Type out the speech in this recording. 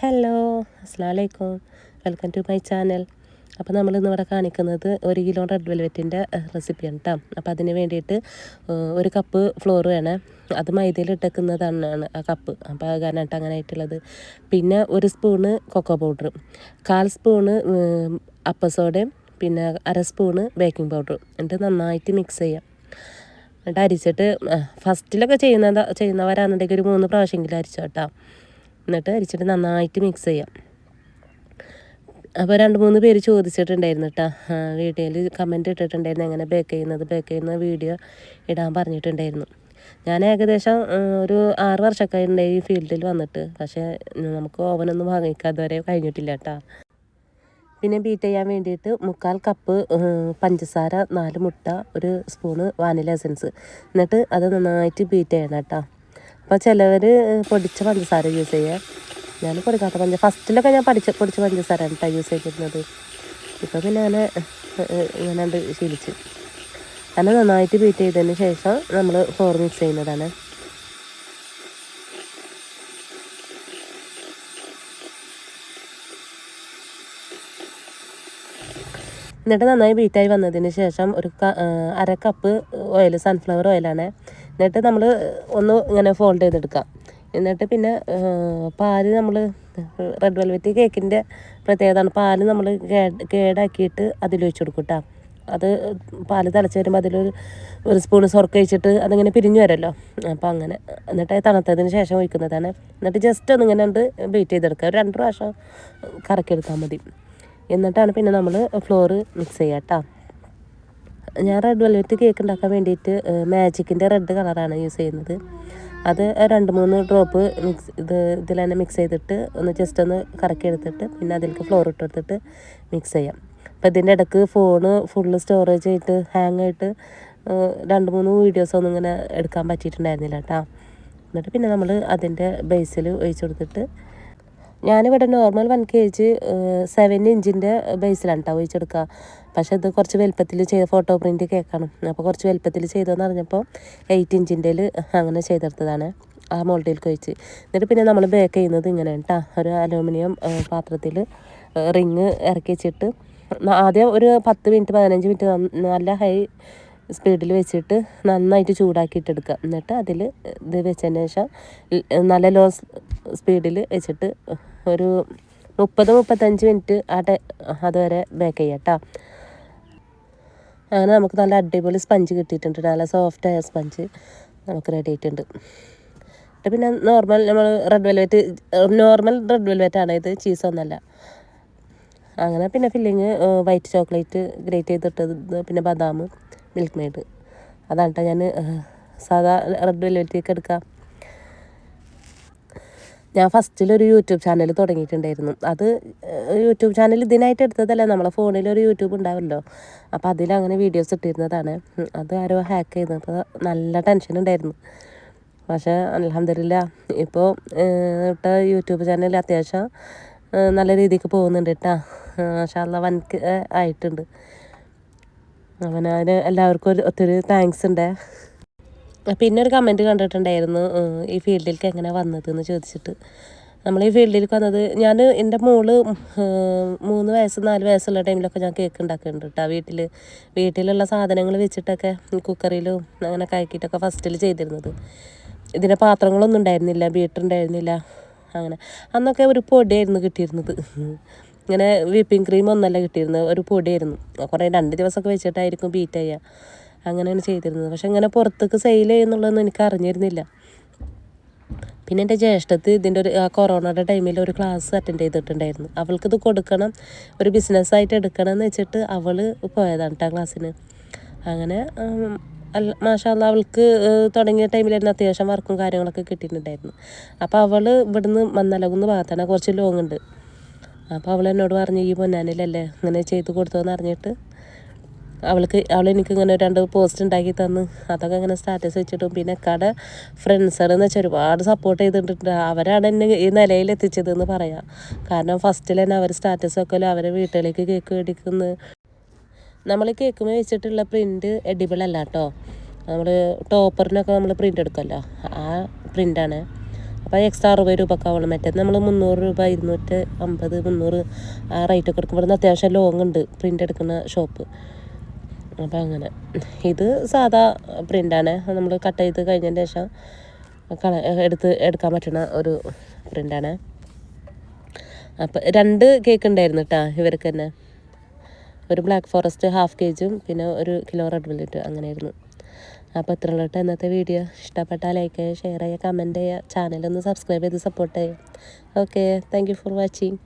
Hello അസ്സാം വലൈക്കും welcome to my channel അപ്പോൾ നമ്മൾ ഇന്ന് ഇവിടെ കാണിക്കുന്നത് ഒരു കിലോ റെഡ് വെൽവെറ്റിന്റെ റെസിപ്പിയാണ് കേട്ടോ അപ്പോൾ അതിന് വേണ്ടിയിട്ട് ഒരു കപ്പ് ഫ്ലോർ വേണം. അത് മൈദയിൽ ഇട്ടേക്കുന്നതാണ് ആ കപ്പ് അപ്പോൾ ആ കാരണമായിട്ട് അങ്ങനെ ആയിട്ടുള്ളത് പിന്നെ ഒരു സ്പൂണ് കൊക്കോ പൗഡർ കാൽ സ്പൂണ് അപ്പസോഡയും പിന്നെ അര സ്പൂണ് ബേക്കിംഗ് പൗഡർ എന്നിട്ട് നന്നായിട്ട് മിക്സ് ചെയ്യാം. എന്നിട്ട് അരിച്ചിട്ട് ഫസ്റ്റിലൊക്കെ ചെയ്യുന്ന ചെയ്യുന്നവരാണെന്നുണ്ടെങ്കിൽ ഒരു മൂന്ന് പ്രാവശ്യമെങ്കിലും അരിച്ചോട്ടോ എന്നിട്ട് അരിച്ചിട്ട് നന്നായിട്ട് മിക്സ് ചെയ്യാം. അപ്പോൾ രണ്ട് മൂന്ന് പേര് ചോദിച്ചിട്ടുണ്ടായിരുന്നു കേട്ടോ വീഡിയോയിൽ കമന്റ് ഇട്ടിട്ടുണ്ടായിരുന്നു എങ്ങനെ ബേക്ക് ചെയ്യുന്നത് ബേക്ക് ചെയ്യുന്ന വീഡിയോ ഇടാൻ പറഞ്ഞിട്ടുണ്ടായിരുന്നു. ഞാൻ ഏകദേശം ഒരു ആറ് വർഷമൊക്കെ ഈ ഫീൽഡിൽ വന്നിട്ട്. പക്ഷേ നമുക്ക് ഓവനൊന്നും വാങ്ങിക്കാതെ വരെ കഴിഞ്ഞിട്ടില്ല കേട്ടോ പിന്നെ ബീറ്റ് ചെയ്യാൻ വേണ്ടിയിട്ട് മുക്കാൽ കപ്പ് പഞ്ചസാര നാല് മുട്ട ഒരു സ്പൂണ് വാനില എസൻസ് എന്നിട്ട് അത് നന്നായിട്ട് ബീറ്റ് ചെയ്യണം കേട്ടോ അപ്പോൾ ചിലവർ പൊടിച്ച പഞ്ചസാര യൂസ് ചെയ്യുക ഞാൻ പൊടിക്കാത്ത പഞ്ച ഫസ്റ്റിലൊക്കെ ഞാൻ പഠിച്ച പൊടിച്ച പഞ്ചസാര കേട്ടോ യൂസ് ചെയ്തിരുന്നത്. ഇപ്പോൾ പിന്നെ അങ്ങനെ ഇങ്ങനെ ഉണ്ട് ശീലിച്ച്. അങ്ങനെ നന്നായിട്ട് ബീറ്റ് ചെയ്തതിന് ശേഷം നമ്മൾ ഫോർ മിക്സ് ചെയ്യുന്നതാണ്. എന്നിട്ട് നന്നായി ബീറ്റായി വന്നതിന് ശേഷം ഒരു അര കപ്പ് ഓയിൽ സൺഫ്ലവർ ഓയിലാണ് എന്നിട്ട് നമ്മൾ ഒന്ന് ഇങ്ങനെ ഫോൾഡ് ചെയ്തെടുക്കാം. എന്നിട്ട് പിന്നെ പാൽ നമ്മൾ റെഡ് വെൽവെറ്റ് കേക്കിന്റെ പ്രത്യേകതയാണ്. പാൽ നമ്മൾ കേടാക്കിയിട്ട് അതിലൊഴിച്ച് കൊടുക്കും കേട്ടോ അത് പാൽ തിളച്ച് വരുമ്പോൾ അതിലൊരു ഒരു സ്പൂൺ സ്വർക്ക കഴിച്ചിട്ട് അതിങ്ങനെ പിരിഞ്ഞു വരുമല്ലോ. അപ്പോൾ അങ്ങനെ എന്നിട്ട് തണുത്തതിന് ശേഷം ഒഴിക്കുന്നതാണ്. എന്നിട്ട് ജസ്റ്റ് ഒന്ന് ഇങ്ങനെ ഉണ്ട് ബീറ്റ് ചെയ്തെടുക്കുക. രണ്ട് പ്രാവശ്യം കറക്കിയെടുത്താൽ മതി. എന്നിട്ടാണ് പിന്നെ നമ്മൾ ഫ്ലോറ് മിക്സ് ചെയ്യാം കേട്ടോ ഞാൻ റെഡ് വെൽവെറ്റ് കേക്ക് ഉണ്ടാക്കാൻ വേണ്ടിയിട്ട് മാജിക്കിന്റെ റെഡ് കളറാണ് യൂസ് ചെയ്യുന്നത്. അത് രണ്ട് മൂന്ന് ഡ്രോപ്പ് മിക്സ് ഇത് ഇതിൽ തന്നെ മിക്സ് ചെയ്തിട്ട് ഒന്ന് ജസ്റ്റ് ഒന്ന് കറക്കി എടുത്തിട്ട് പിന്നെ അതിലേക്ക് ഫ്ലോർ ഇട്ട് കൊടുത്തിട്ട് മിക്സ് ചെയ്യാം. അപ്പോൾ ഇതിന്റെ ഇടയ്ക്ക് ഫോണ് ഫുള്ള് സ്റ്റോറേജ് ആയിട്ട് ഹാങ് ആയിട്ട് രണ്ട് മൂന്ന് വീഡിയോസ് ഒന്നും ഇങ്ങനെ എടുക്കാൻ പറ്റിയിട്ടുണ്ടായിരുന്നില്ല കേട്ടോ എന്നിട്ട് പിന്നെ നമ്മൾ അതിന്റെ ബേസിൽ ഒഴിച്ചു കൊടുത്തിട്ട് ഞാനിവിടെ normal one K G seven ഇഞ്ചിന്റെ ബേസിലാണ് കേട്ടോ ഒഴിച്ചെടുക്കുക പക്ഷെ ഇത് കുറച്ച് വലുപ്പത്തിൽ ചെയ്ത ഫോട്ടോ പ്രിന്റ് കേൾക്കണം അപ്പോൾ കുറച്ച് വലുപ്പത്തിൽ ചെയ്തതെന്ന് പറഞ്ഞപ്പോൾ എയ്റ്റ് ഇഞ്ചിന്റെ അങ്ങനെ ചെയ്തെടുത്തതാണ് ആ മോൾഡിലേക്ക് ഒഴിച്ച് എന്നിട്ട് പിന്നെ നമ്മൾ ബേക്ക് ചെയ്യുന്നത് ഇങ്ങനെ കേട്ടോ ഒരു അലൂമിനിയം പാത്രത്തിൽ റിങ് ഇറക്കി വെച്ചിട്ട് ആദ്യം ഒരു പത്ത് മിനിറ്റ് പതിനഞ്ച് മിനിറ്റ് നല്ല ഹൈ സ്പീഡിൽ വെച്ചിട്ട് നന്നായിട്ട് ചൂടാക്കിയിട്ടെടുക്കുക എന്നിട്ട് അതിൽ ഇത് വെച്ചതിന് ശേഷം നല്ല ലോ സ്പീഡിൽ വെച്ചിട്ട് ഒരു മുപ്പത് മുപ്പത്തഞ്ച് മിനിറ്റ് ആ ടൈ അതുവരെ ബേക്ക് ചെയ്യാം കേട്ടോ അങ്ങനെ നമുക്ക് നല്ല അടിപൊളി സ്പഞ്ച് കിട്ടിയിട്ടുണ്ട്. നല്ല സോഫ്റ്റ് ആയ സ്പഞ്ച് നമുക്ക് റെഡി ആയിട്ടുണ്ട്. പിന്നെ നോർമൽ നമ്മൾ red velvet normal red velvet ആണ്. ഇത് ചീസ് ഒന്നല്ല. അങ്ങനെ പിന്നെ ഫില്ലിങ് വൈറ്റ് ചോക്ലേറ്റ് ഗ്രേറ്റ് ചെയ്തിട്ടത് പിന്നെ ബദാം മിൽക്ക് മെയ്ഡ് അതാണ് കേട്ടോ ഞാൻ സാധാ റെഡ് വെൽവെറ്റിലേക്ക് എടുക്കാം. ഞാൻ ഫസ്റ്റിലൊരു യൂട്യൂബ് ചാനൽ തുടങ്ങിയിട്ടുണ്ടായിരുന്നു. അത് യൂട്യൂബ് ചാനൽ ഇതിനായിട്ട് എടുത്തതല്ല നമ്മളെ ഫോണിൽ ഒരു യൂട്യൂബ് ഉണ്ടാവുമല്ലോ അപ്പോൾ അതിലങ്ങനെ വീഡിയോസ് ഇട്ടിരുന്നതാണ്. അത് ആരോ ഹാക്ക് ചെയ്തു. അപ്പോൾ നല്ല ടെൻഷൻ ഉണ്ടായിരുന്നു. പക്ഷേ അലഹമില്ല ഇപ്പോൾ ഇട്ട യൂട്യൂബ് ചാനൽ അത്യാവശ്യം നല്ല രീതിക്ക് പോകുന്നുണ്ട് കേട്ടോ മാഷാല്ല വൻക്ക് ആയിട്ടുണ്ട്. അതിന് എല്ലാവർക്കും ഒരു ഒത്തിരി താങ്ക്സ് ഉണ്ട്. പിന്നെ ഒരു കമന്റ് കണ്ടിട്ടുണ്ടായിരുന്നു ഈ ഫീൽഡിലേക്ക് എങ്ങനെ വന്നത് എന്ന് ചോദിച്ചിട്ട്. നമ്മൾ ഈ ഫീൽഡിലേക്ക് വന്നത് ഞാൻ എന്റെ മോൾ മൂന്ന് വയസ്സ് നാല് വയസ്സുള്ള ടൈമിലൊക്കെ ഞാൻ കേക്ക് ഉണ്ടാക്കുന്നുണ്ട് കേട്ടോ വീട്ടിൽ വീട്ടിലുള്ള സാധനങ്ങൾ വെച്ചിട്ടൊക്കെ കുക്കറിലും അങ്ങനെ കയക്കിയിട്ടൊക്കെ ഫസ്റ്റിൽ ചെയ്തിരുന്നത്. ഇതിന്റെ പാത്രങ്ങളൊന്നും ഉണ്ടായിരുന്നില്ല ബീറ്റർ ഉണ്ടായിരുന്നില്ല അങ്ങനെ. അന്നൊക്കെ ഒരു പൊടിയായിരുന്നു കിട്ടിയിരുന്നത്. ഇങ്ങനെ വിപ്പിംഗ് ക്രീം ഒന്നല്ല കിട്ടിയിരുന്നത് ഒരു പൊടിയായിരുന്നു. കുറേ രണ്ട് ദിവസമൊക്കെ വെച്ചിട്ടായിരിക്കും ബീറ്റ് ചെയ്യുക അങ്ങനെയാണ് ചെയ്തിരുന്നത്. പക്ഷെ ഇങ്ങനെ പുറത്തേക്ക് സെയിൽ ചെയ്യുന്നുള്ളതൊന്നും എനിക്ക് അറിഞ്ഞിരുന്നില്ല. പിന്നെ എന്റെ ജ്യേഷ്ഠത്ത് ഇതിന്റെ ഒരു ആ കൊറോണയുടെ ടൈമിൽ ഒരു ക്ലാസ് അറ്റൻഡ് ചെയ്തിട്ടുണ്ടായിരുന്നു. അവൾക്കിത് കൊടുക്കണം ഒരു ബിസിനസ്സായിട്ട് എടുക്കണം എന്ന് വെച്ചിട്ട് അവൾ പോയതാണ് കേട്ടോ ക്ലാസ്സിന് അങ്ങനെ അല്ല മാഷാല്ല അവൾക്ക് തുടങ്ങിയ ടൈമിൽ തന്നെ അത്യാവശ്യം വർക്കും കാര്യങ്ങളൊക്കെ കിട്ടിയിട്ടുണ്ടായിരുന്നു. അപ്പോൾ അവൾ ഇവിടുന്ന് മന്നലകുന്ന് ഭാഗത്താണ് കുറച്ച് ലോങ് ഉണ്ട്. അപ്പോൾ അവൾ എന്നോട് പറഞ്ഞു ഈ പൊന്നാനിലല്ലേ ഇങ്ങനെ ചെയ്ത് കൊടുത്തോന്ന് അറിഞ്ഞിട്ട് അവൾക്ക് അവൾ എനിക്ക് ഇങ്ങനെ രണ്ട് പോസ്റ്റ് ഉണ്ടാക്കി തന്ന്. അതൊക്കെ ഇങ്ങനെ സ്റ്റാറ്റസ് വെച്ചിട്ടും. പിന്നെ കട ഫ്രണ്ട്സുകളെന്ന് വെച്ചാൽ ഒരുപാട് സപ്പോർട്ട് ചെയ്തിട്ടുണ്ട്. അവരാണ് എന്നെ ഈ നിലയിൽ എത്തിച്ചതെന്ന് പറയാം. കാരണം ഫസ്റ്റിൽ തന്നെ അവർ സ്റ്റാറ്റസ് വെക്കലും അവരെ വീട്ടിലേക്ക് കേക്ക് മേടിക്കുന്നു. നമ്മൾ കേക്ക് വെച്ചിട്ടുള്ള പ്രിന്റ് എഡിബിൾ അല്ല കേട്ടോ നമ്മൾ ടോപ്പറിനൊക്കെ നമ്മൾ പ്രിന്റ് എടുക്കുമല്ലോ ആ പ്രിന്റാണ് അപ്പോൾ എക്സ്ട്രാ അറുപത് രൂപക്കാവുള്ളൂ മറ്റേ നമ്മൾ മുന്നൂറ് രൂപ ഇരുന്നൂറ്റി അമ്പത് മുന്നൂറ് ആ റേറ്റൊക്കെ എടുക്കുമ്പോൾ അത്യാവശ്യം ലോങ് ഉണ്ട് പ്രിന്റ് എടുക്കുന്ന ഷോപ്പ് അപ്പോൾ അങ്ങനെ. ഇത് സാധാ പ്രിന്റാണ് നമ്മൾ കട്ട് ചെയ്ത് കഴിഞ്ഞതിന് ശേഷം കള എടുത്ത് എടുക്കാൻ പറ്റുന്ന ഒരു പ്രിന്റാണ് അപ്പം രണ്ട് കേക്ക് ഉണ്ടായിരുന്നു കേട്ടോ ഇവർക്ക് തന്നെ ഒരു ബ്ലാക്ക് ഫോറസ്റ്റ് ഹാഫ് കെ ജിയും പിന്നെ ഒരു കിലോ റെഡ് വെല്ലറ്റ് അങ്ങനെയായിരുന്നു. അപ്പോൾ ഇത്ര ഉള്ളൂ കേട്ടോ ഇന്നത്തെ വീഡിയോ ഇഷ്ടപ്പെട്ടാൽ ലൈക്ക് ചെയ്യുക ഷെയർ ചെയ്യുക. കമന്റ് ചെയ്യുക ചാനലൊന്ന് സബ്സ്ക്രൈബ് ചെയ്ത് സപ്പോർട്ട് ചെയ്യുക. Okay thank for watching